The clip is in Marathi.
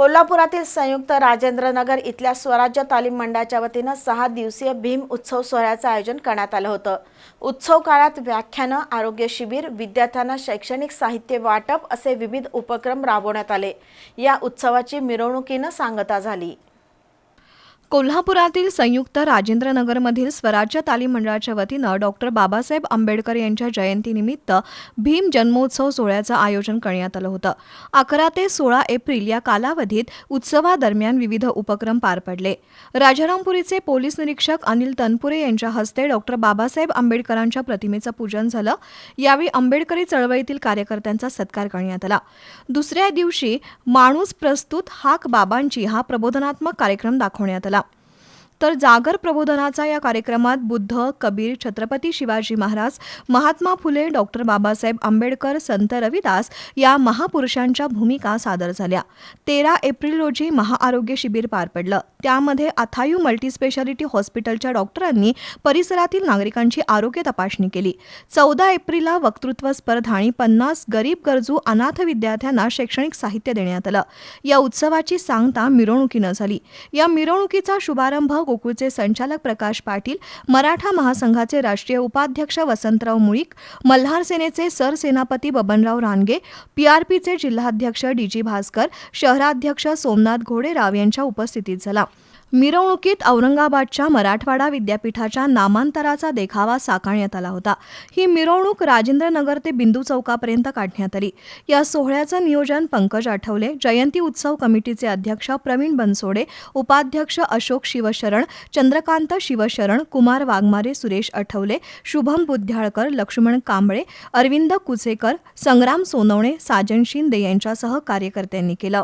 कोल्हापुरातील संयुक्त राजेंद्रनगर इथल्या स्वराज्य तालीम मंडळाच्या वतीनं सहा दिवसीय भीम उत्सव सोहळ्याचं आयोजन करण्यात आलं होतं. उत्सव काळात व्याख्यानं आरोग्य शिबिर विद्यार्थ्यांना शैक्षणिक साहित्य वाटप असे विविध उपक्रम राबवण्यात आले. या उत्सवाची मिरवणुकीनं सांगता झाली. कोल्हापुरातील संयुक्त राजेंद्रनगरमधील स्वराज्य तालीम मंडळाच्या वतीनं डॉक्टर बाबासाहेब आंबेडकर यांच्या जयंतीनिमित्त भीम जन्मोत्सव सोहळ्याचं आयोजन करण्यात आलं होतं. अकरा ते सोळा एप्रिल या कालावधीत उत्सवादरम्यान विविध उपक्रम पार पडले. राजारामपुरीचे पोलीस निरीक्षक अनिल तनपुरे यांच्या हस्ते डॉक्टर बाबासाहेब आंबेडकरांच्या प्रतिमेचं पूजन झालं. यावेळी आंबेडकरी चळवळीतील कार्यकर्त्यांचा सत्कार करण्यात आला. दुसऱ्या दिवशी माणूस प्रस्तुत हाक बाबांची हा प्रबोधनात्मक कार्यक्रम दाखवण्यात आला. तर जागर प्रबोधनाचा या कार्यक्रमात बुद्ध कबीर छत्रपती शिवाजी महाराज महात्मा फुले डॉक्टर बाबासाहेब आंबेडकर संत रविदास या महापुरुषांच्या भूमिका सादर झाल्या. तेरा एप्रिल रोजी महाआरोग्य शिबिर पार पडलं. त्यामध्ये अथायू मल्टीस्पेशालिटी हॉस्पिटलच्या डॉक्टरांनी परिसरातील नागरिकांची आरोग्य तपासणी केली. चौदा एप्रिलला वक्तृत्व स्पर्धा आणि पन्नास गरीब गरजू अनाथ विद्यार्थ्यांना शैक्षणिक साहित्य देण्यात आलं. या उत्सवाची सांगता मिरवणुकीनं झाली. या मिरवणुकीचा शुभारंभ गोकुळचे संचालक प्रकाश पाटील मराठा महासंघाचे राष्ट्रीय उपाध्यक्ष वसंतराव मुळीक मल्हार सेनेचे सरसेनापती बबनराव रानगे पीआरपीचे जिल्हाध्यक्ष डी जी भास्कर शहराध्यक्ष सोमनाथ घोडेराव यांच्या उपस्थितीत झाला. मिरवणुकीत औरंगाबादच्या मराठवाडा विद्यापीठाच्या नामांतराचा देखावा साकारण्यात आला होता. ही मिरवणूक राजेंद्रनगर ते बिंदू चौकापर्यंत काढण्यात आली. या सोहळ्याचं नियोजन पंकज आठवले जयंती उत्सव कमिटीचे अध्यक्ष प्रवीण बनसोडे उपाध्यक्ष अशोक शिवशरण चंद्रकांत शिवशरण कुमार वाघमारे सुरेश आठवले शुभम बुद्ध्याळकर लक्ष्मण कांबळे अरविंद कुचेकर संग्राम सोनवणे साजन शिंदे यांच्यासह कार्यकर्त्यांनी केलं.